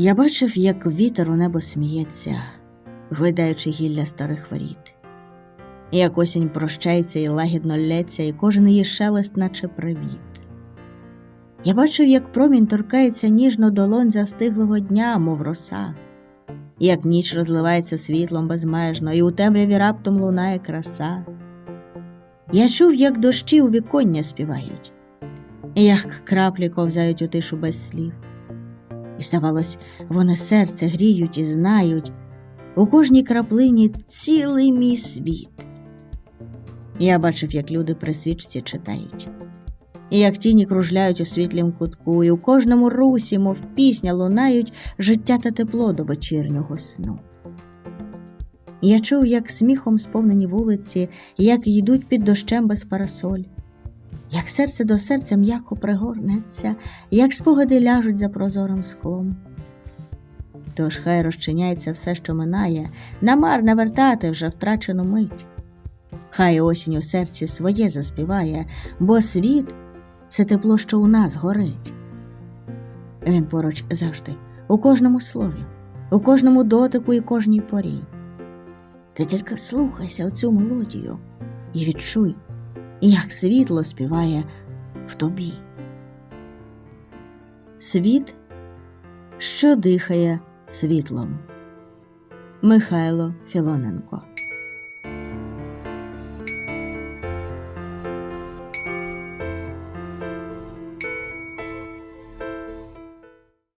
Я бачив, як вітер у небо сміється, гойдаючи гілля старих воріт, як осінь прощається і лагідно лється, і кожен її шелест, наче привіт. Я бачив, як промінь торкається ніжно долонь застиглого дня, мов роса, як ніч розливається світлом безмежно, і у темряві раптом лунає краса. Я чув, як дощі у віконня співають, як краплі ковзають у тишу без слів. І, здавалось, вони серце гріють і знають у кожній краплині цілий мій світ. Я бачив, як люди при свічці читають, і як тіні кружляють у світлім кутку, і у кожному русі, мов пісня, лунають життя та тепло до вечірнього сну. Я чув, як сміхом сповнені вулиці, як йдуть під дощем без парасоль, як серце до серця м'яко пригорнеться, як спогади ляжуть за прозорим склом. Тож хай розчиняється все, що минає, намарне вертати вже втрачену мить. Хай осінь у серці своє заспіває, бо світ це тепло, що у нас горить. Він поруч завжди, у кожному слові, у кожному дотику і кожній порі. Ти тільки слухайся оцю мелодію і відчуй, як світло співає в тобі. Світ, що дихає світлом. Михайло Філоненко